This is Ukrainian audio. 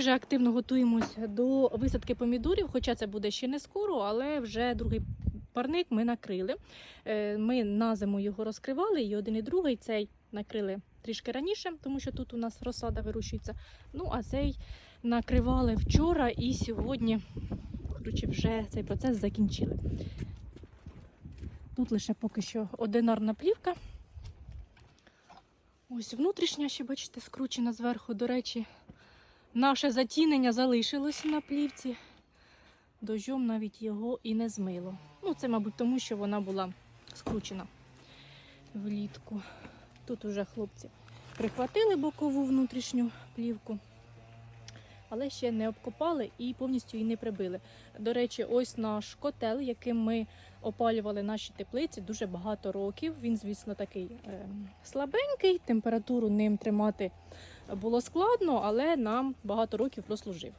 Вже активно готуємось до висадки помідорів, хоча це буде ще не скоро, але вже другий парник ми накрили. Е, Ми на зиму його розкривали, і один і другий цей накрили трішки раніше, тому що тут у нас розсада вирощується. Ну а цей накривали вчора і сьогодні коротше, вже цей процес закінчили. Тут лише поки що одинарна плівка. Ось внутрішня ще, бачите, скручена зверху. До речі, наше затінення залишилося на плівці. Дождем навіть його і не змило. Ну, це, мабуть, тому що вона була скручена влітку. Тут уже хлопці прихватили бокову внутрішню плівку, але ще не обкопали і повністю її не прибили. До речі, ось наш котел, яким ми опалювали наші теплиці дуже багато років. Він, звісно, такий е, слабенький, температуру ним тримати було складно, але нам багато років прослужив.